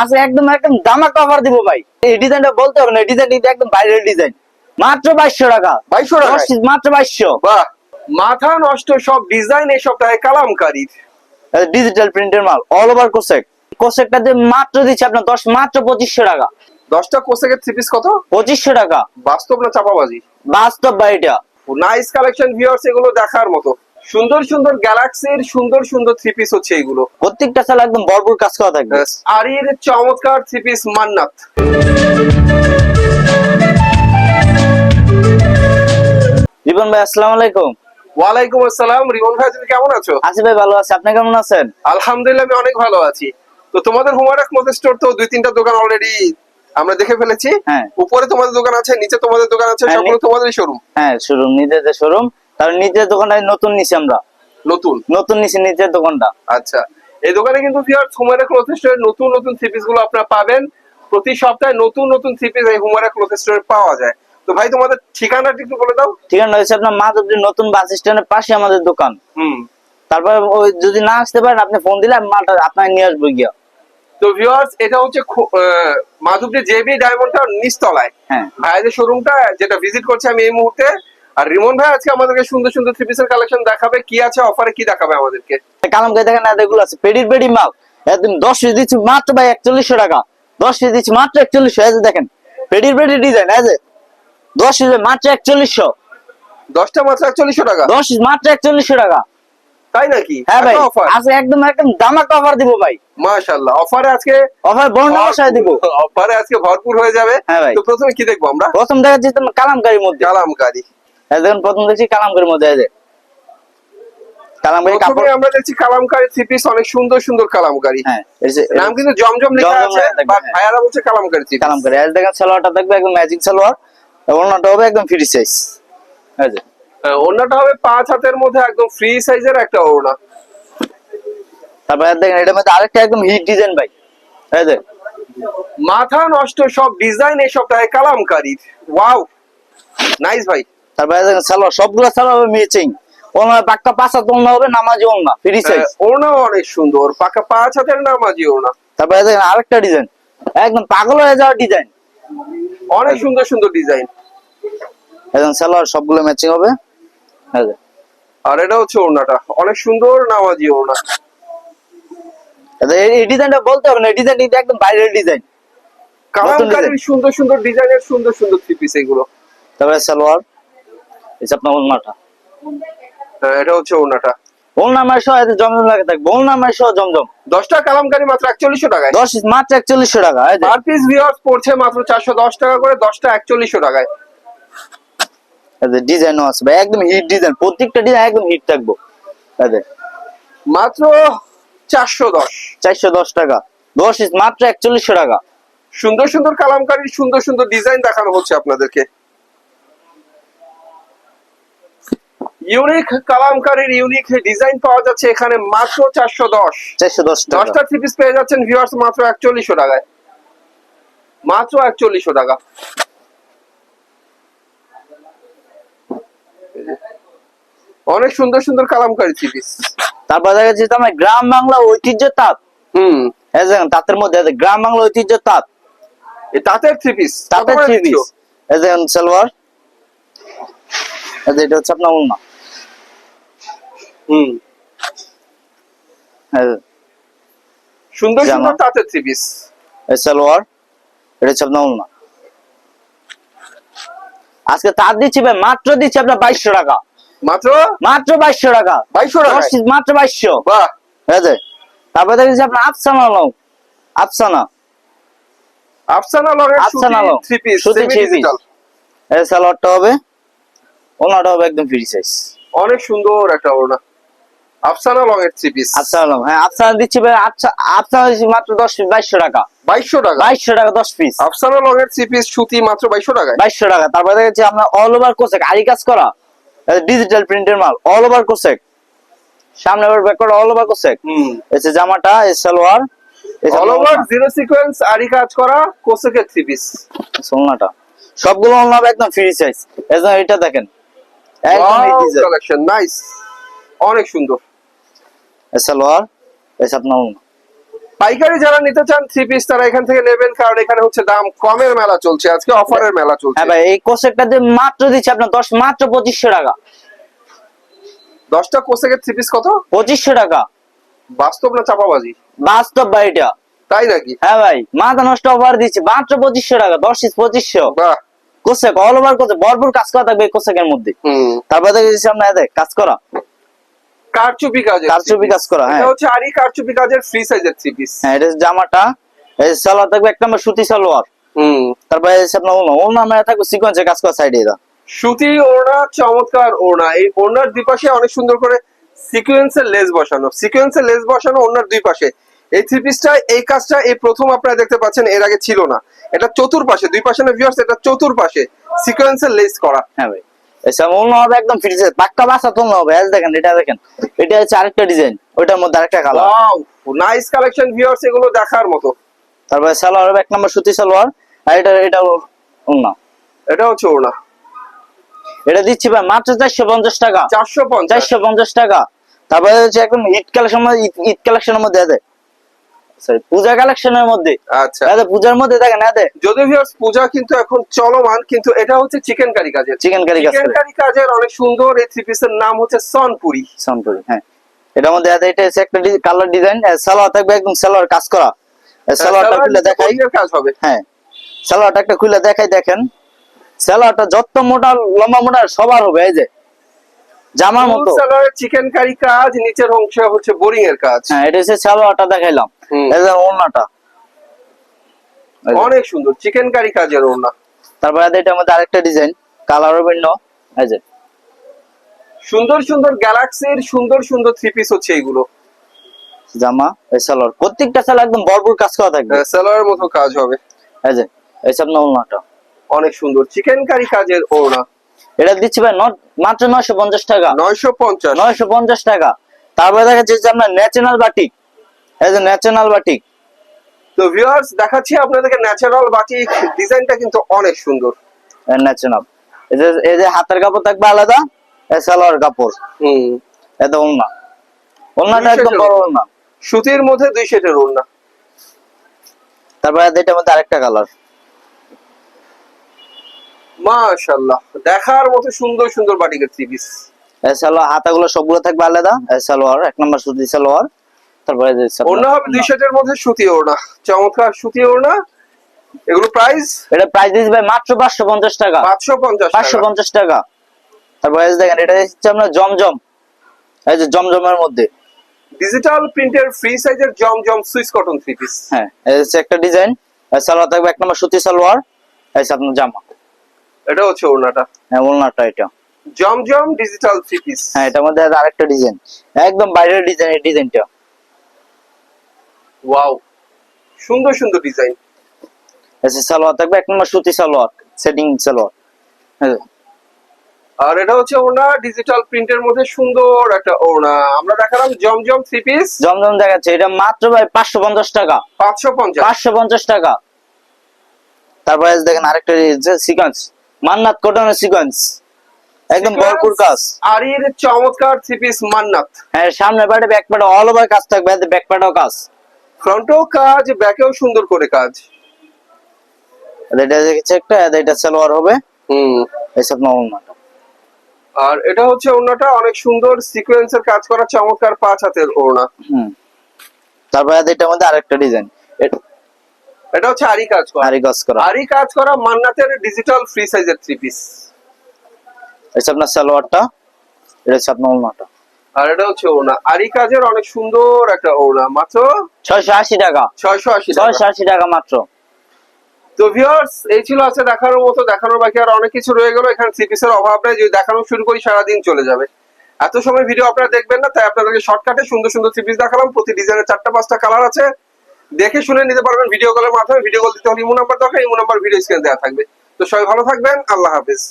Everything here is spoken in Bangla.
আজকে একদম একদম দামা কভার দিব ভাই। এই ডিজাইনটা বলতে হবে না এই ডিজাইন কিন্তু একদম বাইরের ডিজাইন মাত্র বাইশশো টাকা। 2200 টাকায়? দশ piece মাত্র বাইশশো। বাহ। মাথা নষ্ট সব ডিজাইন এই সপ্তাহে কালামকারীর। ডিজিটাল প্রিন্টের মাল অল ওভার কোসেক কোসেকটা দিয়ে মাত্র দিচ্ছে আপনার দশ মাত্র পঁচিশশো টাকা। দশটা কোসেকের থ্রি পিস কত? পঁচিশশো টাকা। বাস্তব না চাপাবাজি? বাস্তব ভাই এটা। নাইস কালেকশন ভিউয়ার্স এগুলো দেখার মতো। সুন্দর সুন্দর গ্যালাক্সির সুন্দর সুন্দর থ্রি পিস হচ্ছে এগুলো। প্রত্যেকটা সাল একদম ভরপুর কাজ করা থাকবে। আরির চমৎকার থ্রি পিস মান্নাত। রিপন ভাই আসসালামু আলাইকুম। ওয়ালাইকুম আসসালাম। রিমন ভাই তুমি কেমন আছো? আছি ভাই ভালো আছি। আপনি কেমন আছেন? আলহামদুলিল্লাহ আমি অনেক ভালো আছি। তো তোমাদের হুমারাক মতো স্টোর তো দুই তিনটা দোকান অলরেডি আমরা দেখে ফেলেছি। হ্যাঁ। উপরে তোমাদের দোকান আছে নিচে তোমাদের দোকান আছে হ্যাঁ, সবগুলো তোমাদেরই শোরুম হ্যাঁ শোরুম নিজের যে শোরুম তার নিজের দোকানটা নতুন নিছি আমরা। নতুন? নতুন নিছি নিজের দোকানটা। আচ্ছা। এই দোকানে কিন্তু হুমারা ক্লথ স্টোরের নতুন নতুন থ্রি গুলো আপনারা পাবেন। প্রতি সপ্তাহে নতুন নতুন থ্রি পিস এই হুমারা ক্লথ স্টোরে পাওয়া যায়। তো ভাই তোমাদের ঠিকানাটা একটু বলে দাও। ঠিকানা হয়েছে আপনার মাধবদী নতুন বাস স্ট্যান্ডের পাশে আমাদের দোকান। হুম। তারপর ওই যদি না আসতে পারেন আপনি ফোন দিলে মালটা আপনাকে নিয়ে আসব গিয়া। তো ভিউয়ার্স এটা হচ্ছে মাধবদী জেবি ডায়মন্ডটা নিচতলায়। হ্যাঁ। ভাইদের শোরুমটা যেটা ভিজিট করছি আমি এই মুহূর্তে। আর রিমন ভাই আজকে আমাদেরকে সুন্দর সুন্দর থ্রি পিসের কালেকশন দেখাবে। কি আছে অফারে কি দেখাবে আমাদেরকে? দেখেন এগুলো আছে। পেডির পেডি মাল। একদম দশ পিস দিচ্ছি মাত্র ভাই একচল্লিশশো টাকা। দশ পিস দিচ্ছি মাত্র একচল্লিশশো। এই যে দেখেন পেডির পেডি ডিজাইন এই যে দশ পিস মাত্র একচল্লিশশো। দশটা মাত্র একচল্লিশশো টাকা? দশ মাত্র একচল্লিশশো টাকা। তাই নাকি? হ্যাঁ ভাই অফার আজকে একদম একদম দামাক অফার দিব ভাই। মাশাআল্লাহ অফারে আজকে অফার বর্ণনা বসায় দিব। অফারে আজকে ভরপুর হয়ে যাবে। হ্যাঁ ভাই। তো প্রথমে কি দেখব আমরা? প্রথম দেখাচ্ছি তোমার কালামকারির মধ্যে। কালামকারী। এই দেখুন প্রথম দেখছি কালামকারির মধ্যে যে। কালামকারি কাপড় আমরা দেখছি কালামকারী থ্রি পিস অনেক সুন্দর সুন্দর কালামকারী। হ্যাঁ নাম কিন্তু জমজম লেখা আছে বাট হ্যাঁ। ভাইয়ারা বলছে কালামকারী থ্রি কালামকারি। এই দেখেন সালোয়ারটা দেখবে একদম ম্যাজিক সালোয়ার ওড়নাটা হবে একদম ফ্রি সাইজ এই যে। হবে পাঁচ হাতের মধ্যে একদম ফ্রি সাইজের একটা ওড়না। তারপর দেখেন এটার মধ্যে আরেকটা একদম হিট ডিজাইন ভাই। এই যে। মাথা নষ্ট সব ডিজাইন এই সপ্তাহে কালামকারীর। ওয়াও নাইস ভাই। তারপর এই দেখেন সালোয়ার সবগুলো সালোয়ার হবে ম্যাচিং ওনা পাক্কা পাঁচ হাত ওড়না হবে নামাজি ওড়না ফ্রি সাইজ ওড়নাও অনেক সুন্দর পাকা পাঁচ হাতের নামাজি ওড়না। তারপর দেখেন আরেকটা ডিজাইন একদম পাগল হয়ে যাওয়ার ডিজাইন অনেক সুন্দর সুন্দর ডিজাইন একদম সালোয়ার সবগুলো ম্যাচিং হবে। আর এটা হচ্ছে ওড়নাটা অনেক সুন্দর নামাজি ওড়না। এই- ডিজাইনটা বলতে হবে না এই ডিজাইন কিন্তু একদম বাইরের ডিজাইন কালামকারীর সুন্দর সুন্দর ডিজাইনের সুন্দর সুন্দর থ্রি পিস এগুলো। তারপরে সালোয়ার। আপনার হ্যাঁ, এটা হচ্ছে ওড়নাটা। ওড়না মার সহ এতে জমজম লাগে থাকবে। ওড়না মার সহ জমজম। দশটা কালামকারী মাত্র একচল্লিশশো টাকায়। মাত্র একচল্লিশশো টাকা পার পিস ভিওর্স পড়ছে মাত্র চারশো দশ টাকা করে দশটা একচল্লিশশো টাকায়। ডিজাইনও আছে ভাই একদম হিট ডিজাইন প্রত্যেকটা ডিজাইন একদম হিট থাকব। মাত্র চারশো দশ। চারশো দশ টাকা। দশ মাত্র একচল্লিশশো টাকা। সুন্দর সুন্দর কালামকারীর সুন্দর সুন্দর ডিজাইন দেখানো হচ্ছে আপনাদেরকে। ইউনিক কালামকারীর ইউনিক ডিজাইন পাওয়া যাচ্ছে এখানে মাত্র চারশো দশ। চারশো দশ দশটা থ্রি পিস পেয়ে যাচ্ছেন ভিউয়ার্স মাত্র একচল্লিশশো টাকায়। মাত্র একচল্লিশশো টাকা। অনেক সুন্দর সুন্দর কালামকারী থ্রি পিস তারপর দেখা যাচ্ছে তোমার গ্রাম বাংলা ঐতিহ্য তাঁত। হুম। এই তাঁতের মধ্যে গ্রাম বাংলা ঐতিহ্য তাঁত। এই তাঁতের থ্রি পিস তাঁতের থ্রি পিস সালোয়ার এটা হচ্ছে আপনার হুম। সুন্দর। সুন্দর তাঁতের থ্রি পিস। সালোয়ার এটা হচ্ছে আপনার ওড়না। আজকে তাঁত দিচ্ছি ভাই মাত্র দিচ্ছি আপনার বাইশশো টাকা। মাত্র? মাত্র বাইশশো টাকা। বাইশশো টাকা মাত্র বাইশশো। বাহ। এই যে তারপরে দেখেছি আপনার আফসানা লং। আফসানা। আফসানা লগের আফসানা লং। থ্রি পিস সুতি সেমি three piece। এই সালোয়ারটা হবে ওনাটা হবে একদম ফ্রি সাইজ অনেক সুন্দর একটা ওড়না। আফসানা লং এর থ্রি পিস আফসানা লং হ্যাঁ আফসানা দিচ্ছি ভাই আফসানা দিচ্ছি মাত্র পিস টাকা। টাকা? টাকা পিস আফসানা লং এর থ্রি পিস সুতি মাত্র টাকা। তারপরে দেখেছি অল ওভার কোসেক আরি কাজ করা ডিজিটাল প্রিন্টের মাল অল ওভার কোসেক সামনে ব্যাকওয়ার্ড অল ওভার কোসেক হুম। এসে জামাটা salwar all over zero sequence আরি কাজ করা কোসেকের থ্রি পিস সবগুলো একদম ফ্রি সাইজ এজন্য এটা দেখেন। একদম এই ডিজাইন কালেকশন নাইস অনেক সুন্দর। সালোয়ার আপনার ওড়না পাইকারি যারা নিতে চান থ্রি পিস তারা এখান থেকে নেবেন কারণ এখানে হচ্ছে দাম কমের মেলা চলছে আজকে অফারের মেলা চলছে। হ্যাঁ ভাই এই কোসেকটা দিয়ে মাত্র দিচ্ছে আপনার দশ মাত্র পঁচিশশো টাকা। দশটা কোসেকের থ্রি পিস কত? পঁচিশশো টাকা। বাস্তব না চাপাবাজি? বাস্তব ভাই এটা। তাই নাকি? হ্যাঁ ভাই মাথা নষ্ট অফার দিচ্ছে মাত্র পঁচিশশো টাকা দশ পিস পঁচিশশো। বাহ। কোসেক অল ওভার কোসেক ভরপুর কাজ করা থাকবে এই কোসেকের মধ্যে। হুম। তারপরে দেখে দিচ্ছি আপনার এদের কাজ করা। কারচুপি কাজের কারচুপি কাজ করা হ্যাঁ। এটা হচ্ছে আরি কারচুপি কাজের ফ্রি সাইজের থ্রি পিস হ্যাঁ এটা জামাটা এই সালোয়ার থাকবে সুতি সালোয়ার। হুম। তারপরে এই হচ্ছে আপনার ওনা ওনা মানে থাকবে সিকোয়েন্সে কাজ করা সাইডে এটা সুতি ওড়না চমৎকার ওড়না। এই ওড়নার দুই পাশে অনেক সুন্দর করে সিকোয়েন্সের লেস বসানো। সিকোয়েন্সের লেস বসানো ওড়নার দুই পাশে। এই থ্রি পিসটা এই কাজটা এই প্রথম আপনারা দেখতে পাচ্ছেন এর আগে ছিল না। এটা চতুর্পাশে দুই পাশে না ভিউয়ার্স এটা চতুর্পাশে সিকোয়েন্সের লেস করা। হ্যাঁ ভাই। এসব ওনা হবে একদম ফিট পাক্কা বাসা তোলনা হবে। এই দেখেন এটা দেখেন। এটা হচ্ছে আরেকটা ডিজাইন ওইটার মধ্যে আরেকটা colour wow nice collection viewers এগুলো দেখার মতো। তারপরে সালোয়ার হবে এক নম্বর সুতি সালোয়ার। আর এটা এটা এটা হচ্ছে ওড়না। এটা দিচ্ছি ভাই মাত্র চারশো পঞ্চাশ টাকা। চারশো পঞ্চাশ। টাকা। তারপরে হচ্ছে একদম ঈদ কালেকশন ঈদ কালেকশনের মধ্যে আছে। সরি পূজা কালেকশনের মধ্যে। আচ্ছা। এতে পূজার মধ্যে দেখেন এতে যদি ভিউয়ার্স পূজা কিন্তু এখন চলমান কিন্তু এটা হচ্ছে চিকেন কারি কাজের। চিকেন কারি কাজ চিকেন কারি। কাজের অনেক সুন্দর এই থ্রি পিসের নাম হচ্ছে সনপুরি সোনপুরি হ্যাঁ। এটার মধ্যে এতে এটা হচ্ছে একটা কালার ডিজাইন সালোয়ার থাকবে একদম সালোয়ার কাজ করা। সালোয়ারটা খুলে দেখাই। কাজ হবে। হ্যাঁ। সালোয়ারটা একটা খুলে দেখাই দেখেন। সালোয়ারটা যত মোটা লম্বা মোটা সবার হবে এই যে। জামার মতো। সালোয়ারের চিকেন কারি কাজ নিচের অংশ হচ্ছে বোরিং এর কাজ। হ্যাঁ এটা হচ্ছে সালোয়ারটা দেখাইলাম। ওড়নাটা। অনেক সুন্দর চিকেন কারি কাজের ওড়না। তারপরে এটার মধ্যে আরেকটা ডিজাইন কালারও ভিন্ন এই যে। সুন্দর সুন্দর গ্যালাক্সির সুন্দর সুন্দর থ্রি পিস হচ্ছে এইগুলো। জামা এই সালোয়ার। প্রত্যেকটা সালোয়ার একদম ভরপুর কাজ করা থাকবে। সালোয়ারের মতো কাজ হবে। এই যে এই সব ওড়নাটা। অনেক সুন্দর চিকেন কারি কাজের ওড়না। এটা দিচ্ছি ভাই মাত্র নয়শো পঞ্চাশ টাকা। নয়শো পঞ্চাশ। নয়শো পঞ্চাশ টাকা। তারপরে দেখা যাচ্ছে আপনার ন্যাচারাল বাটিক। এই যে ন্যাচারাল বাটিক তো ভিউয়ার্স দেখাচ্ছি আপনাদেরকে ন্যাচারাল বাটিক ডিজাইনটা কিন্তু অনেক সুন্দর। ন্যাচারাল এই যে এই যে হাতের কাপড় থাকবে আলাদা? এই সালোয়ার কাপড়। হুম। এটা ওড়না। ওড়নাটা দুই একদম বড় ওড়না। সুতির মধ্যে দুই সেটের ওড়না। তারপরে এটার মধ্যে আরেকটা কালার মাশাআল্লাহ। দেখার মতো সুন্দর সুন্দর বাটিকের থ্রি পিস সালোয়ার হাতাগুলো সবগুলো থাকবে আলাদা। সালোয়ার এক নম্বর সুতি সালোয়ার। তারপরে যে ওড়না হবে দুই সেটের মধ্যে সুতি ওড়না। চমৎকার সুতি ওড়না। এগুলো প্রাইস এটা প্রাইস দিচ্ছি ভাই মাত্র পাঁচশো পঞ্চাশ টাকা। পাঁচশো পঞ্চাশ পাঁচশো পঞ্চাশ টাকা। তারপরে দেখেন এটা হচ্ছে আপনার জমজম। এই যে জমজমের মধ্যে। ডিজিটাল প্রিন্টের ফ্রি সাইজের Zamzam Swiss cotton three piece হ্যাঁ এই হচ্ছে একটা ডিজাইন সালোয়ার থাকবে এক নম্বর সুতি সালোয়ার। এই আপনার জামা। এটা হচ্ছে ওড়নাটা। হ্যাঁ ওলনাটা এটা। জমজম ডিজিটাল থ্রি পিস হ্যাঁ এটার মধ্যে আছে আরেকটা ডিজাইন একদম বাইরের ডিজাইন এই ডিজাইনটা ওয়াও সুন্দর সুন্দর ডিজাইন এসে সালোয়ার থাকবে এক নম্বর সুতি সালোয়ার সেটিং সালোয়ার। আর এটা হচ্ছে ওড়না ডিজিটাল প্রিন্টের মধ্যে সুন্দর একটা ওড়না। আমরা দেখালাম জমজম থ্রি পিস জমজম দেখাচ্ছে এটা মাত্র ভাই পাঁচশো পঞ্চাশ টাকা। পাঁচশো পঞ্চাশ। পাঁচশো পঞ্চাশ টাকা। তারপরে দেখেন আরেকটা সিকোয়েন্স মান্নাত কটনের সিকোয়েন্স একদম ভরপুর কাজ। আরির চমৎকার থ্রি পিস মান্নাত। হ্যাঁ সামনে পাটে ব্যাক পাটে অল ওভার কাজ থাকবে ব্যাক পাটেও কাজ। ফ্রন্টেও কাজ ব্যাকেও সুন্দর করে কাজ। এটা দেখেছে একটা এটা সালোয়ার হবে। হুম। এইসব নর্মাল আর এটা হচ্ছে ওড়নাটা অনেক সুন্দর সিকোয়েন্সের কাজ করা চমৎকার পাঁচ হাতের ওড়না। হুম। তারপরে এটার মধ্যে আরেকটা ডিজাইন। এটা হচ্ছে আরি কাজ করা। আরি কাজ করা। আরি কাজ করা মান্নাতের ডিজিটাল ফ্রি সাইজের থ্রি পিস এটা আপনার সালোয়ারটা এটা হচ্ছে আপনার ওড়নাটা। আর এটা হচ্ছে ওড়না। আরি কাজের অনেক সুন্দর একটা ওড়না। মাত্র ছয়শো আশি টাকা। ছয়শো আশি ছয়শো আশি টাকা মাত্র। তো ভিউয়ার্স এই ছিল আছে দেখানোর মতো। দেখানোর বাকি আর অনেক কিছু রয়ে গেল। এখানে থ্রি পিসের অভাব নাই। যদি দেখানো শুরু করি সারাদিন চলে যাবে। এত সময় ভিডিও আপনারা দেখবেন না তাই আপনাদেরকে শর্টকাটে সুন্দর সুন্দর থ্রি পিস দেখালাম। প্রতি ডিজাইনের চারটা পাঁচটা কালার আছে। দেখে শুনে নিতে পারবেন ভিডিও কলের মাধ্যমে। ভিডিও কল দিতে হলে ইমো নাম্বার দরকার। ইমো নাম্বার ভিডিও স্ক্রিনে দেওয়া থাকবে। তো সবাই ভালো থাকবেন। আল্লাহ হাফিজ।